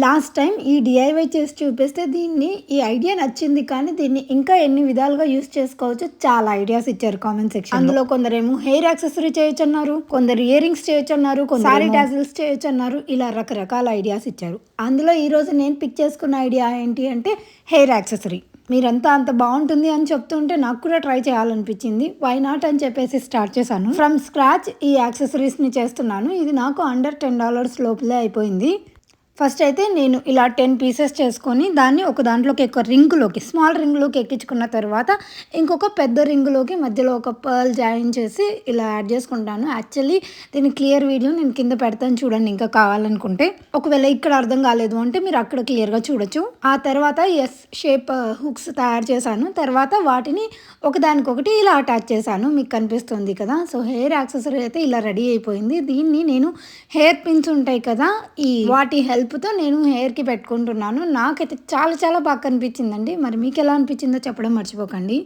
Last time ఈ DIY చేసి చూపిస్తే దీన్ని ఈ ఐడియా నచ్చింది కానీ దీన్ని ఇంకా ఎన్ని విధాలుగా యూస్ చేసుకోవచ్చు చాలా ఐడియాస్ ఇచ్చారు కామెంట్ సెక్షన్ అందులో కొందరేమో హెయిర్ యాక్సెసరీ చేయొచ్చు అన్నారు కొందరు ఇయర్ రింగ్స్ చేయొచ్చు అన్నారు సారీ టాజిల్స్ చేయొచ్చు అన్నారు ఇలా రకరకాల ఐడియాస్ ఇచ్చారు. అందులో ఈ రోజు నేను పిక్ చేసుకున్న ఐడియా ఏంటి అంటే హెయిర్ యాక్సెసరీ. మీరంతా అంత బాగుంటుంది అని చెప్తుంటే నాకు కూడా ట్రై చేయాలనిపించింది. వై నాట్ అని చెప్పేసి స్టార్ట్ చేశాను. ఫ్రమ్ స్క్రాచ్ ఈ యాక్సెసరీస్ని చేస్తున్నాను. ఇది నాకు అండర్ టెన్ డాలర్స్ లోపలే అయిపోయింది. ఫస్ట్ అయితే నేను ఇలా టెన్ పీసెస్ చేసుకొని దాన్ని ఒక దాంట్లోకి ఒక రింగులోకి స్మాల్ రింగులోకి ఎక్కించుకున్న తర్వాత ఇంకొక పెద్ద రింగులోకి మధ్యలో ఒక పర్ల్ జాయిన్ చేసి ఇలా యాడ్ చేసుకుంటాను. యాక్చువల్లీ దీని క్లియర్ వీడియో నేను కింద పెడతాను చూడండి ఇంకా కావాలనుకుంటే. ఒకవేళ ఇక్కడ అర్థం కాలేదు అంటే మీరు అక్కడ క్లియర్గా చూడొచ్చు. ఆ తర్వాత ఎస్ షేప్ హుక్స్ తయారు చేశాను. తర్వాత వాటిని ఒకదానికొకటి ఇలా అటాచ్ చేశాను. మీకు కనిపిస్తుంది కదా? సో హెయిర్ యాక్సెసరీ అయితే ఇలా రెడీ అయిపోయింది. దీన్ని నేను హెయిర్ పిన్స్ ఉంటాయి కదా? ఈ వాటి హెల్ప్ హెల్ప్తో నేను హెయిర్కి పెట్టుకుంటున్నాను. నాకైతే చాలా చాలా బాగా కనిపించిందండి. మరి మీకు ఎలా అనిపించిందో చెప్పడం మర్చిపోకండి.